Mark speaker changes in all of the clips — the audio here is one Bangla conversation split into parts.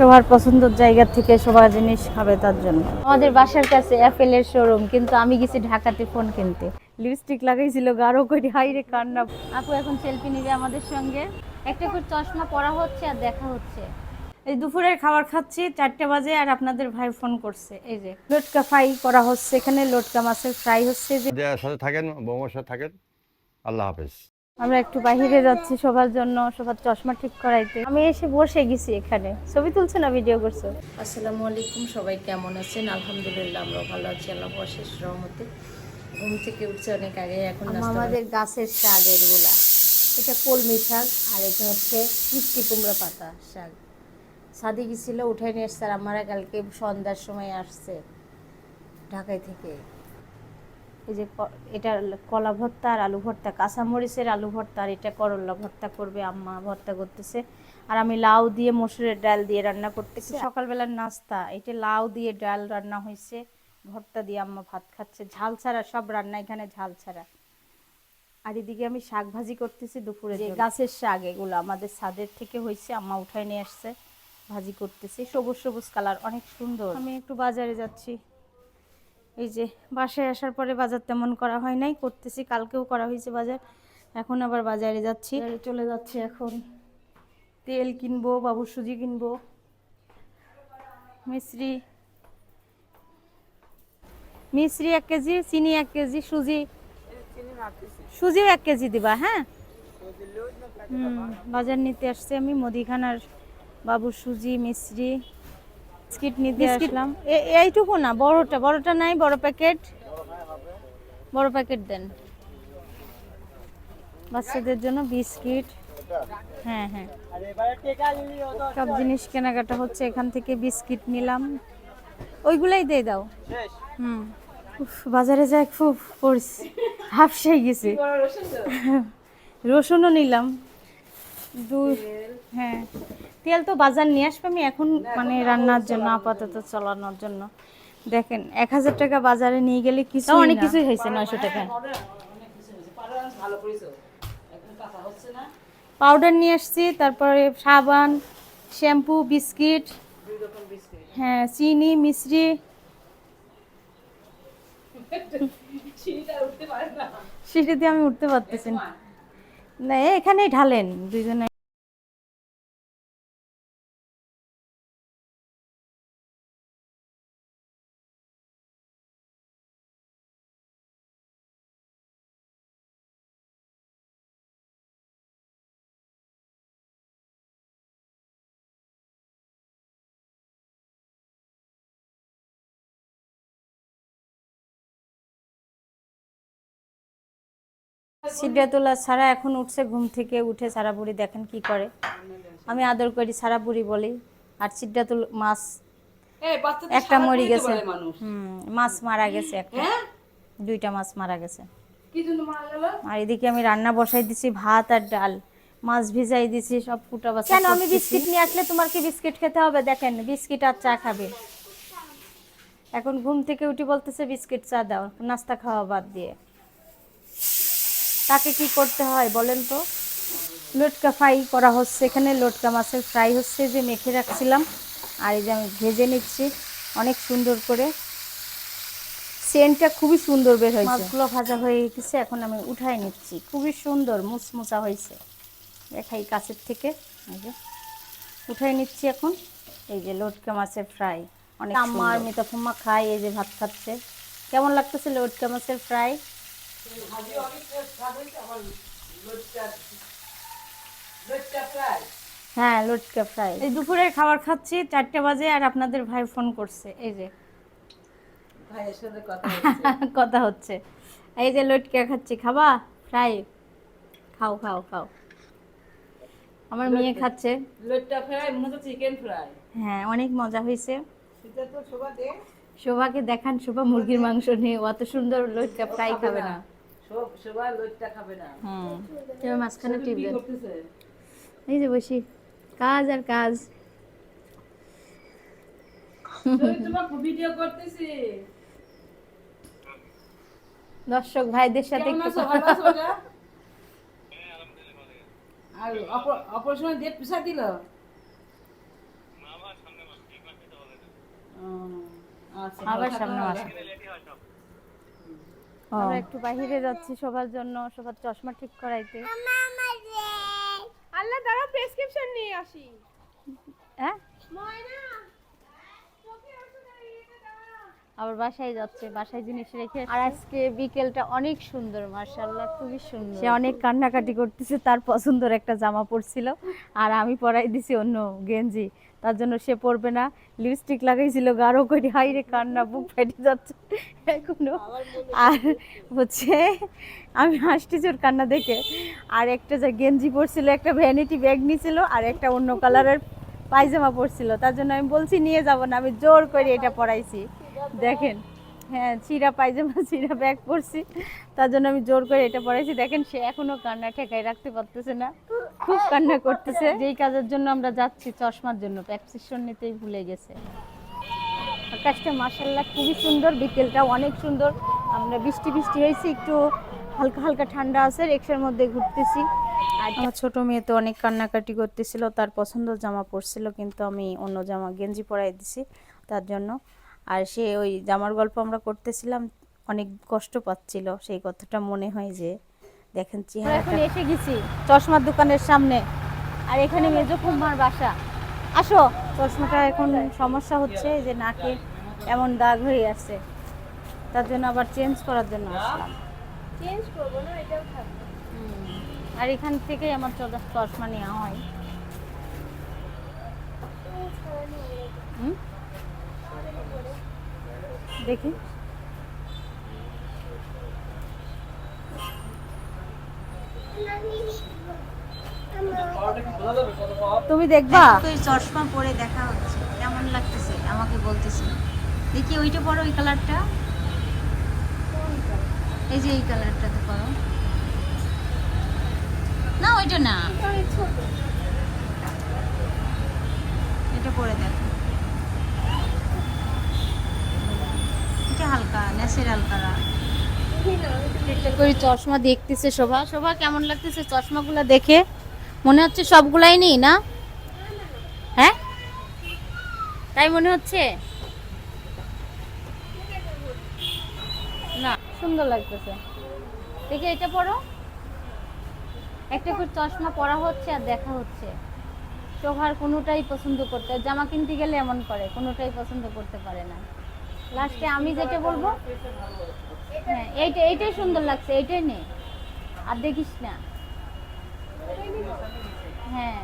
Speaker 1: সবার পছন্দের জায়গা থেকে সবার জিনিস খাবে তার জন্য। আমাদের বাসার কাছে অ্যাপেলের শোরুম কিন্তু আমি গেছি ঢাকাতে ফোন কিনতে। লিপস্টিক লাগাইছিল, গাঢ় করে হাইরে কান্না। আপু, এখন সেলফি নিবে আমাদের সঙ্গে। একটা করে চশমা পরা হচ্ছে আর দেখা হচ্ছে। এই দুপুরের খাবার খাচ্ছি, চারটে বাজে আর আপনাদের ভাই ফোন করছে। এই যে লটকা ফ্রাই করা হচ্ছে এখানে লটকা মাছের ফ্রাই হচ্ছে। যে
Speaker 2: সাথে থাকেন, বৌমার সাথে থাকেন, আল্লাহ হাফেজ।
Speaker 1: আমরা একটু বাইরে যাচ্ছি সবার জন্য সবার চশমা ঠিক করাইতে। আমি এসে বসে গেছি এখানে। ছবি তুলছে না ভিডিও করছ?
Speaker 3: আসসালামু আলাইকুম সবাই কেমন আছেন? আলহামদুলিল্লাহ আমরা ভালো আছি আল্লাহ অশেষ রহমতে। ঘুম থেকে উঠছে অনেক আগে এখন
Speaker 1: আমাদের গাছের শাক এগুলা এটা কলমি শাক আর এটা হচ্ছে মিষ্টি কুমড়া পাতা শাক। সাদি গেছিল উঠে নিয়ে এসছে আর আমরা কালকে সন্ধ্যার সময় আসছে ঢাকায় থেকে। এই যে এটা কলা ভর্তা আর আলু ভর্তা কাঁচামরিচের আলু ভর্তা আর এটা করলা ভর্তা করবে আম্মা ভর্তা করতেছে। আর আমি লাউ দিয়ে মসুরের ডাল দিয়ে রান্না করতেছি। সকালবেলার নাস্তা এটা লাউ দিয়ে ডাল রান্না হয়েছে ভর্তা দিয়ে আম্মা ভাত খাচ্ছে ঝাল ছাড়া সব রান্না এখানে ঝাল ছাড়া। আর এদিকে আমি শাক ভাজি করতেছি দুপুরে যে গাছের শাক এগুলো আমাদের ছাদের থেকে হয়েছে আম্মা উঠায় নিয়ে আসছে ভাজি করতেছি। সবুজ সবুজ কালার অনেক সুন্দর। আমি একটু বাজারে যাচ্ছি। এই যে বাসায় আসার পরে বাজার তেমন করা হয় নাই করতেছি কালকেও করা হয়েছে বাজার। এখন আবার বাজারে যাচ্ছি। চলে যাচ্ছি এখন। তেল কিনবো বাবুর সুজি কিনবো। মিশ্রি মিশ্রি এক কেজি চিনি এক কেজি সুজি। সুজিও এক কেজি দিবা হ্যাঁ? বাজার নিতে আসছে আমি মুদিখানার বাবুর সুজি মিশ্রি বিস্কিট নিতে আসলাম। এইটুকু না বড়টা বড়টা নাই বড় প্যাকেট। বড় প্যাকেট দেন। বাচ্চাদের জন্য বিস্কিট। হ্যাঁ হ্যাঁ। সব জিনিস কেনাকাটা হচ্ছে এখান থেকে বিস্কিট নিলাম। ওইগুলাই দিয়ে দাও। হুম। বাজারে যাই খুব পড়ছি। হাফসে গেছি। রসুনও নিলাম। দুই হ্যাঁ। তেল তো বাজার নিয়ে আসবে আমি এখন মানে রান্নার জন্য আপাতত চালানোর জন্য। দেখেন এক হাজার টাকা বাজারে নিয়ে গেলে কিছু অনেক কিছুই হয়েছে নয়শো টাকা। পাউডার নিয়ে আসছি তারপরে সাবান শ্যাম্পু বিস্কিট হ্যাঁ চিনি মিশ্রি সিঁড়ি দিয়ে আমি উঠতে পারতেছি না। না এ এখানেই ঢালেন দুইজনে সিদ্ধাতুল্লাহ সারা এখন উঠছে ঘুম থেকে উঠে সারা বুড়ি দেখেন কি করে। আমি আদর করি সারা বুড়ি বলি। আর সিদ্ধাতুল মাছ একটা মরি গেছে। হুম মাছ মারা গেছে একটা। দুইটা মাছ মারা গেছে। আর এদিকে আমি রান্না বসাই দিছি ভাত আর ডাল। মাছ ভিজাই দিছি সব কুটা বাছা কেন আমি বিস্কিট নিয়ে আসলে তোমার কি বিস্কিট খেতে হবে? দেখেন বিস্কিট আর চা খাবে। এখন ঘুম থেকে উঠে বলতেছে বিস্কিট চা দাও নাস্তা খাওয়া বাদ দিয়ে। তাকে কি করতে হয় বলেন তো? লটকা ফ্রাই করা হচ্ছে এখানে লটকা মাছের ফ্রাই হচ্ছে যে মেখে রাখছিলাম। আর এই যে আমি ভেজে নিচ্ছি অনেক সুন্দর করে। সেন্টটা খুবই সুন্দর বের হয়েছে। মাছগুলো ভাজা হয়ে গেছে এখন আমি উঠাই নিচ্ছি। খুবই সুন্দর মুচমুচা হয়েছে। দেখাই কাছের থেকে। এই যে উঠাই নিচ্ছি এখন। এই যে লটকা মাছের ফ্রাই অনেক আম্মা মিতা ফুম্মা খাই এই যে ভাত খাচ্ছে। কেমন লাগতেছে লটকা মাছের ফ্রাই? হ্যাঁ লটকা ফ্রাই এই দুপুরের খাবার খাচ্ছি চারটে বাজে আর আপনাদের ভাই ফোন করছে এই যে।
Speaker 3: ভাইয়ের সাথে কথা
Speaker 1: কথা হচ্ছে। এই যে লটকা খাচ্ছি খাবা? ফ্রাই খাও খাও খাও। আমার মেয়ে খাচ্ছে।
Speaker 3: লোটটা ফ্রাই মনে চিকেন ফ্রাই
Speaker 1: হ্যাঁ অনেক মজা হয়েছে।
Speaker 3: সেটা তো শোভা দে
Speaker 1: শোভাকে দেখান শোভা মুরগির মাংস নিয়ে অত সুন্দর লটকা ফ্রাই খাবে না।
Speaker 3: শোভ- শোভা লোটটা খাবে না।
Speaker 1: হুম। মাঝখানে টিপ দেন। এই যে বসি। কাজ আর কাজ।
Speaker 3: ভিডিও করতেছি।
Speaker 1: দর্শক ভাইদের সাথে একটু
Speaker 3: আর অপারেশন ডেট পিছা দিল?
Speaker 1: আবার সামনে মাস আমরা একটু বাইরে যাচ্ছি সবার জন্য সবার চশমা ঠিক করাইতে।
Speaker 4: আল্লাহ দাঁড়া প্রেসক্রিপশন নিয়ে আসি।
Speaker 1: হ্যাঁ?
Speaker 4: ময়না চোখে ওষুধ আর ইয়েতে দাঁড়া
Speaker 1: আবার বাসায় যাচ্ছে, বাসায় জিনিস রেখে। আর আজকে বিকেলটা অনেক সুন্দর মার্শাল্লাহ খুবই সুন্দর। সে অনেক কান্নাকাটি করতেছে, তার পছন্দের একটা জামা পরছিল। আর আমি পরাই দিছি অন্য গেঞ্জি, তার জন্য সে পরবে না। লিপস্টিক লাগাইছিল, গাঢ় করে, হাইরে কান্না, বুক ফেটে যাচ্ছে এখনও। আর হচ্ছে, আমি হাসতেছি ওর কান্না দেখে। আর একটা যে গেঞ্জি পরছিল, একটা ভ্যানিটি ব্যাগ নিয়েছিল আর একটা অন্য কালারের পায়জামা পরছিল। তার জন্য আমি বলছি, নিয়ে যাব না, আমি জোর করে এটা পরাইছি। দেখেন হ্যাঁ চিরা পায়জামা, চিরা ব্যাগ পরছি। তার জন্য আমি জোর করে এটা পরাইছি। দেখেন, সে এখনও কান্না ঠেকাই রাখতে পারতেছে না। খুব কান্না করতেছে। যেই কাজের জন্য আমরা যাচ্ছি, চশমার জন্য প্যাপসিশন নিতেই ভুলে গেছে। আকাশটা মাসাল্লাহ খুবই সুন্দর। বিকেলটা অনেক সুন্দর। আমরা বৃষ্টি বৃষ্টি হয়েছে, একটু হালকা হালকা ঠান্ডা আছে, রিক্সার মধ্যে ঘুরতেছি। আর আমার ছোট মেয়ে তো অনেক কান্নাকাটি করতেছিল, তার পছন্দ জামা পরছিল, কিন্তু আমি অন্য জামা গেঞ্জি পরাই দিছি তার জন্য। আর সে ওই জামার গল্প আমরা করতেছিলাম অনেক কষ্ট পাচ্ছিল। সেই কথাটা মনে হয় যে দেখেন চেহারা এখন এসে গেছি। চশমার দোকানের সামনে। আর এখানে মেজো কুমার বাসা। আসো। চশমাটা এখন সমস্যা হচ্ছে যে নাকে এমন দাগ হয়ে আছে। তার জন্য আবার চেঞ্জ করার জন্য আসলাম।
Speaker 4: চেঞ্জ করব না এটাও থাকবে।
Speaker 1: আর এখান থেকেই আমার চশ- চশমা নেওয়া হয়। হুম? দেখি। তুমি দেখবা? ওই চশমা পরে দেখা হচ্ছে। কেমন লাগতেছে? আমাকে বলতেছে। দেখি ওইটা পরো ওই কালারটা। এই যে এই কালারটা তো পরো। না ওইটা না। এটা পরে দেখো। এটা হালকা? ন্যাচারাল কালার চশমা দেখতেছে শোভা। শোভা, কেমন লাগতেছে দেখে? মনে হচ্ছে সবগুলাই নেই, না? হ্যাঁ? তাই মনে হচ্ছে? না, সুন্দর লাগতেছে। দেখে এটা পরো। একটা করে চশমা পরা হচ্ছে আর দেখা হচ্ছে। শোভার কোনোটাই পছন্দ করতে জামা কিনতে গেলে এমন করে, কোনোটাই পছন্দ করতে পারে না। লাস্টে আমি যেটা বলব হ্যাঁ এইটা এইটাই সুন্দর লাগছে, এইটাই নে আর দেখিস না। হ্যাঁ।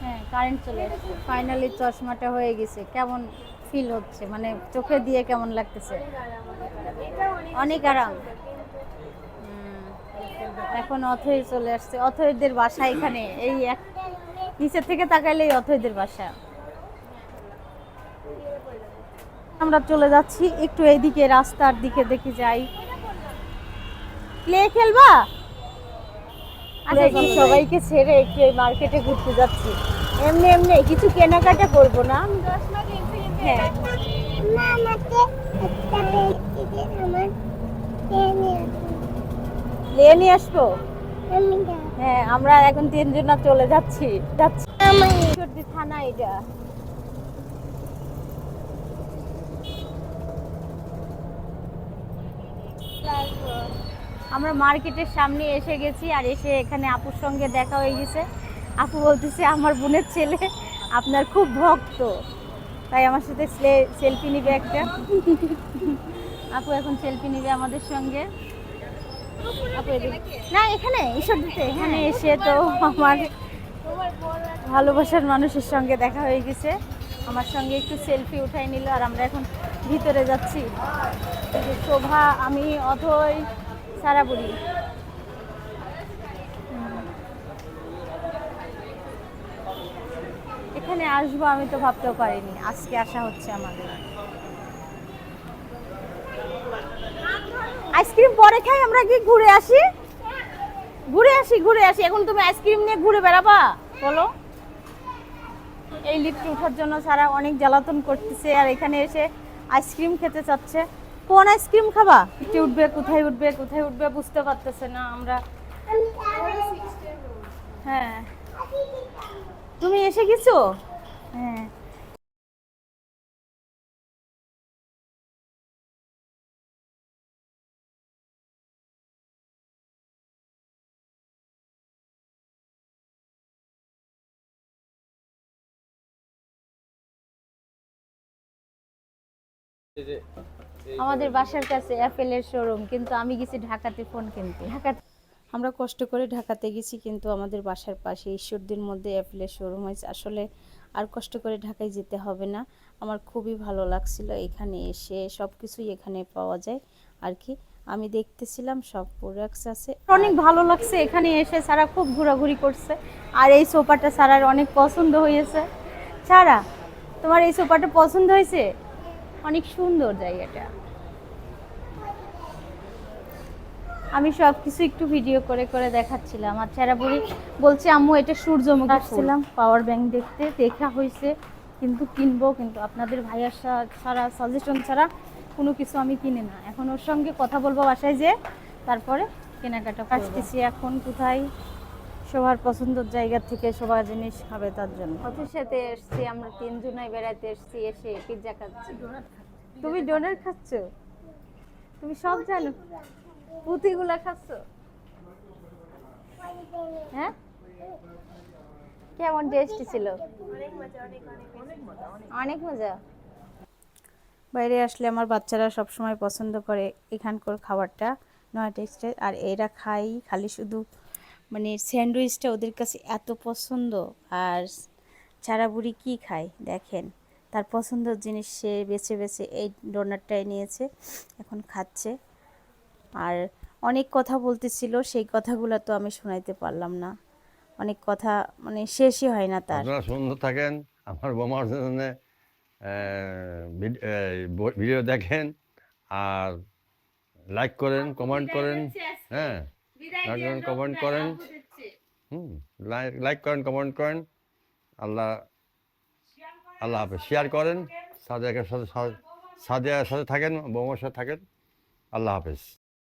Speaker 1: হ্যাঁ কারেন্ট চলে এসেছে ফাইনালি চশমাটা হয়ে গেছে। কেমন ফিল হচ্ছে? মানে চোখে দিয়ে কেমন লাগতেছে? অনেক আরাম। এখন অথই চলে আসছে। অথইদের বাসা এখানে। এই এক নিচে থেকে তাকাইলেই অথইদের বাসা। আমরা চলে যাচ্ছি একটু এইদিকে রাস্তার দিকে দেখি যাই। প্লে খেলবা? আচ্ছা সবাইকে ছেড়ে একটু এই মার্কেটে ঘুরতে যাচ্ছি। এমনি এমনি কিছু কেনাকাটা করব না? হ্যাঁ। নিয়ে নিয়ে আসব? হ্যাঁ আমরা এখন তিনজন চলে যাচ্ছি। যাচ্ছি। থানা এটা। আমরা মার্কেটের সামনে এসে গেছি আর এসে এখানে আপুর সঙ্গে দেখা হয়ে গেছে। আপু বলতেছে আমার বোনের ছেলে আপনার খুব ভক্ত। তাই আমার সাথে সেলফি নিবে একটা। আপু এখন সেলফি নিবে আমাদের সঙ্গে। আপু না এখানে ঈশ্বরদীতে এখানে এসে তো আমার ভালোবাসার মানুষের সঙ্গে দেখা হয়ে গেছে। আমার সঙ্গে একটু সেলফি উঠাই নিল আর আমরা এখন ভিতরে যাচ্ছি। শোভা আমি অথই সারাবুড়ি। এখানে আসব আমি তো ভাবতেও পারিনি, আজকে আসা হচ্ছে আমাদের। আইসক্রিম পরে খাই, আমরা কি ঘুরে আসি? ঘুরে আসি ঘুরে আসি। এখন তুমি আইসক্রিম নিয়ে ঘুরে বেড়াবা? বলো। এই লিফটে ওঠার জন্য সারা অনেক জ্বালাতন করতেছে আর এখানে এসে আইসক্রিম খেতে চাচ্ছে। কোন আইসক্রিম খাবা? কি উঠবে কোথায় উঠবে কোথায় উঠবে বুঝতে পারতেছে না আমরা। হ্যাঁ। তুমি এসে গেছো? হ্যাঁ। যে আমাদের বাসার কাছে অ্যাপেলের শোরুম কিন্তু আমি গেছি ঢাকাতে ফোন কিনতে। ঢাকাতে আমরা কষ্ট করে ঢাকাতে গেছি কিন্তু আমাদের বাসার পাশে ঈশ্বরদীর মধ্যে অ্যাপেলের শোরুম হয়েছে। আসলে আর কষ্ট করে ঢাকায় যেতে হবে না। আমার খুবই ভালো লাগছিল এখানে এসে সব কিছুই এখানে পাওয়া যায় আর কি। আমি দেখতেছিলাম সব প্রোডাক্টস আছে। অনেক ভালো লাগছে এখানে এসে সারা খুব ঘোরাঘুরি করছে। আর এই সোফাটা সারার অনেক পছন্দ হয়েছে। সারা তোমার এই সোফাটা পছন্দ হয়েছে? অনেক সুন্দর জায়গাটা। আমি সব কিছু একটু ভিডিও করে করে দেখাচ্ছিলাম। আর চেরা বুড়ি বলছে আম্মু এটা সূর্যমুখী আসছিলাম পাওয়ার ব্যাংক দেখতে দেখা হয়েছে কিন্তু কিনবো কিন্তু আপনাদের ভাইয়ার ছাড়া সাজেশন ছাড়া কোনো কিছু আমি কিনি না। এখন ওর সঙ্গে কথা বলব বাসায় যে তারপরে কেনাকাটা আসতেছি এখন কোথায়? সবার পছন্দের জায়গা থেকে সবার জিনিস হবে তার জন্য। অফিস সাথে এসছি আমরা তিনজনাই বেড়াতে এসছি এসে পিৎজা খাচ্ছি। তুমি ডোনার খাচ্ছ? তুমি সব জানো। পুঁতিগুলা খাচ্ছ? হ্যাঁ? কেমন টেস্টি ছিল? অনেক মজা। বাইরে আসলে আমার বাচ্চারা সব সময় পছন্দ করে এখানকার খাবারটা, নয় টেস্টের আর এরা খাই খালি শুধু মানে স্যান্ডউইচটা ওদের কাছে এত পছন্দ। আর চারা বুড়ি কী খায়? দেখেন, তার পছন্দের জিনিস সে বেছে বেছে এই ডোনারটাই নিয়েছে এখন খাচ্ছে। আর অনেক কথা বলতেছিল সেই কথাগুলো তো আমি শোনাইতে পারলাম না। অনেক কথা মানে শেষই হয় না তার।
Speaker 2: আপনারা সুন্দর থাকেন আমার বোমার জন্য ভিডিও দেখেন আর লাইক করেন কমেন্ট করেন হ্যাঁ লাইক করেন কমেন্ট করেন। হুম লাইক করেন কমেন্ট করেন। আল্লাহ আল্লাহ হাফেজ। শেয়ার করেন সাদিয়াকে সাথে সাদিয়ার সাথে থাকেন বোমার সাথে থাকেন। আল্লাহ হাফেজ।